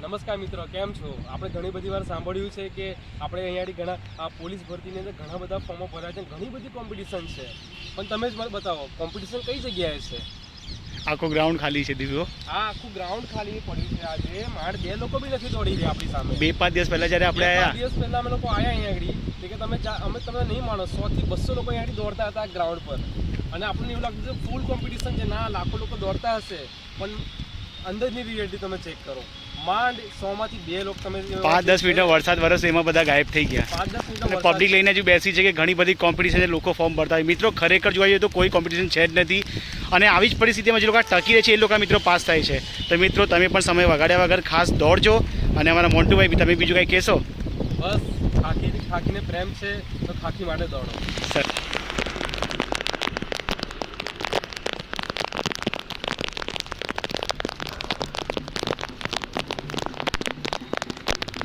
નમસ્કાર મિત્રો કેમ છો? આપણે ઘણી બધી વાર સાંભળ્યું છે કે આપણે અહીંયાથી ઘણા આ પોલીસ ભરતીની અંદર ઘણા બધા ફોર્મો ભર્યા છે ઘણી બધી કોમ્પિટિશન છે. પણ તમે જ મને બતાવો કોમ્પિટિશન કઈ જગ્યાએ છે? આખો ગ્રાઉન્ડ ખાલી છે દીધો આ આખું ગ્રાઉન્ડ ખાલી પડ્યું છે આજે. માર બે લોકો બી નથી દોડી રહ્યા આપણી સામે. બે પાંચ દિવસ પહેલા જ્યારે આપણે આવ્યા દિવસ પહેલા અમે લોકો આવ્યા અહીંયા આગળ. કે તમે અમે તમે નહીં માનો સો થી બસો લોકો અહીંયાથી દોડતા હતા ગ્રાઉન્ડ પર. અને આપણને એવું લાગતું છે ફૂલ કોમ્પિટિશન છે. ના લાખો લોકો દોડતા હશે. પણ અંદરની રિયાલિટી તમે ચેક કરો. માંડ સોમાંથી બે લોકો તમે પાંચ દસ મિનિટનો વરસાદ વરસ એમાં બધા ગાયબ થઈ ગયા. પાંચ દસ પબ્લિક લઈને હજુ બેસી છે કે ઘણી બધી કોમ્પિટિશન લોકો ફોર્મ ભરતા હોય. મિત્રો ખરેખર જોવા જઈએ તો કોઈ કોમ્પિટિશન છે જ નથી. અને આવી જ પરિસ્થિતિમાં જે લોકો ટકી રહે છે એ લોકો મિત્રો પાસ થાય છે. તો મિત્રો તમે પણ સમય વગાડ્યા વગર ખાસ દોડજો. અને અમારા મોન્ટુભાઈ તમે બીજું કંઈ કહેશો? બસ ખાખી ખાખીને પ્રેમ છે તો ખાખી માટે દોડો. સર.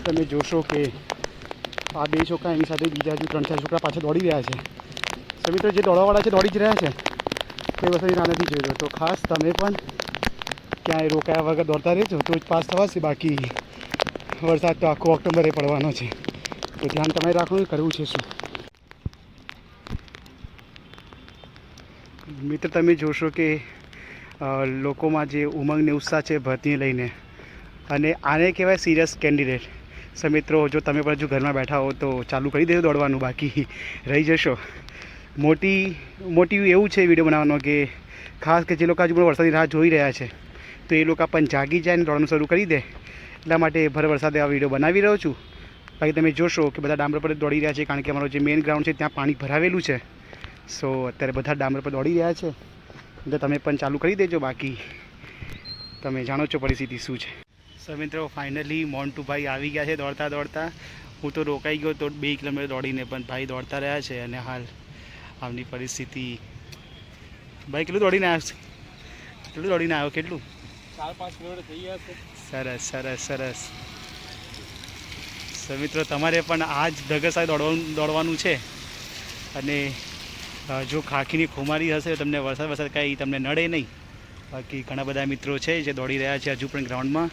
તમે જોશો કે આ બે છોકરા એની સાથે બીજા હજુ ત્રણ ચાર છોકરા પાછળ દોડી રહ્યા છે. તો જે દોડવાવાળા છે, દોડી જ રહ્યા છે. કોઈ વસ્તુ ના નથી જોઈ તો ખાસ તમે પણ ક્યાંય રોકાયા વગર દોડતા રહેજો. તો જ પાસ થવાશે. બાકી વરસાદ તો આખો ઓક્ટોબરે પડવાનો છે. તો ધ્યાન તમારે રાખવું કરવું છે શું? મિત્ર, તમે જોશો કે લોકોમાં જે ઉમંગ ને ઉત્સાહ છે ભરતીને લઈને. અને આને કહેવાય સિરિયસ કેન્ડિડેટ સો મિત્રો, જો તમે પણ જો ઘરમાં બેઠા હો તો ચાલુ કરી દેજો દોડવાનું, બાકી રહી જશો. મોટી મોટી એવું છે વીડિયો બનાવવાનો કે ખાસ કે જે લોકો પણ વરસાદની રાહ જોઈ રહ્યા છે, તો એ લોકો પણ જાગી જાય અને દોડવાનું શરૂ કરી દે. એટલા માટે ભર વરસાદે આ વીડિયો બનાવી રહ્યો છું. બાકી તમે જોશો કે બધા ડામર પર દોડી રહ્યા છે, કારણ કે અમારો જે મેઇન ગ્રાઉન્ડ છે ત્યાં પાણી ભરાવેલું છે. સો અત્યારે બધા ડામર પર દોડી રહ્યા છે. એટલે તમે પણ ચાલુ કરી દેજો, બાકી તમે જાણો છો પરિસ્થિતિ શું છે. સો મિત્રો ફાઇનલી મોન્ટુભાઈ આવી ગયા છે દોડતા દોડતા. હું તો રોકાઈ ગયો તો બે કિલોમીટર દોડીને પણ ભાઈ દોડતા રહ્યા છે અને હાલ આમની પરિસ્થિતિ. ભાઈ કેટલું દોડીને આવ્યો છે? કેટલું દોડીને આવ્યો કેટલું? ચાર પાંચ કિલોમીટર થઈ ગયા છે. સરસ સરસ સરસ. સો મિત્રો તમારે પણ આ જ ધગસાય દોડવાનું દોડવાનું છે. અને જો ખાખીની ખુમારી હશે તમને વરસાદ વરસાદ કાંઈ તમને નડે નહીં. બાકી ઘણા બધા મિત્રો છે જે દોડી રહ્યા છે હજુ પણ ગ્રાઉન્ડમાં.